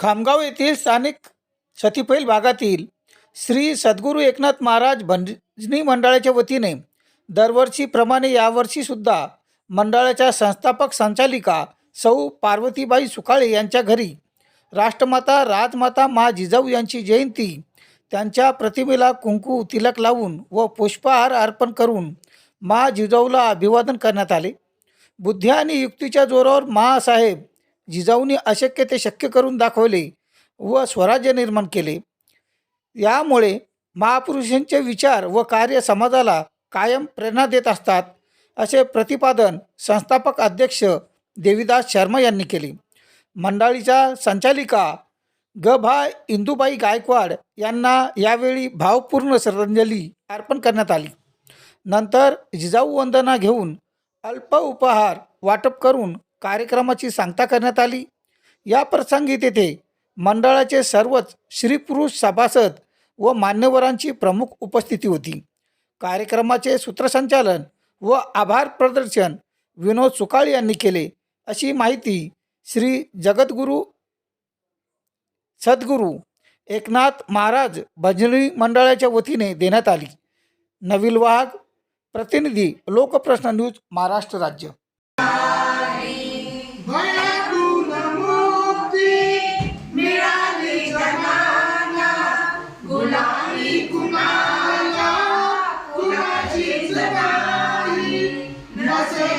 खामगाव येथील स्थानिक सतीपैल भागातील श्री सद्गुरू एकनाथ महाराज भजनी मंडळाच्या वतीने दरवर्षीप्रमाणे यावर्षीसुद्धा मंडळाच्या संस्थापक संचालिका सौ पार्वतीबाई सुकाळे यांच्या घरी राष्ट्रमाता राजमाता मा जिजाऊ यांची जयंती त्यांच्या प्रतिमेला कुंकू तिलक लावून व पुष्पहार अर्पण करून मा जिजाऊला अभिवादन करण्यात आले. बुद्धी आणि युक्तीच्या जोरावर महासाहेब जिजाऊंनी अशक्य ते शक्य करून दाखवले व स्वराज्य निर्माण केले. यामुळे महापुरुषांचे विचार व कार्य समाजाला कायम प्रेरणा देत असतात असे प्रतिपादन संस्थापक अध्यक्ष देवीदास शर्मा यांनी केले. मंडळीच्या संचालिका ग भा इंदुबाई गायकवाड यांना यावेळी भावपूर्ण श्रद्धांजली अर्पण करण्यात आली. नंतर जिजाऊ वंदना घेऊन अल्प उपहार वाटप करून कार्यक्रमाची सांगता करण्यात आली. या प्रसंगी तेथे मंडळाचे सर्वच श्रीपुरुष पुरुष सभासद व मान्यवरांची प्रमुख उपस्थिती होती. कार्यक्रमाचे सूत्रसंचालन व आभार प्रदर्शन विनोद सुकाळे यांनी केले. अशी माहिती श्री जगद्गुरू सद्गुरू एकनाथ महाराज भजनी मंडळाच्या वतीने देण्यात आली. नवील वाघ प्रतिनिधी लोकप्रश्न न्यूज महाराष्ट्र राज्य. कुणाचीच नाही नसे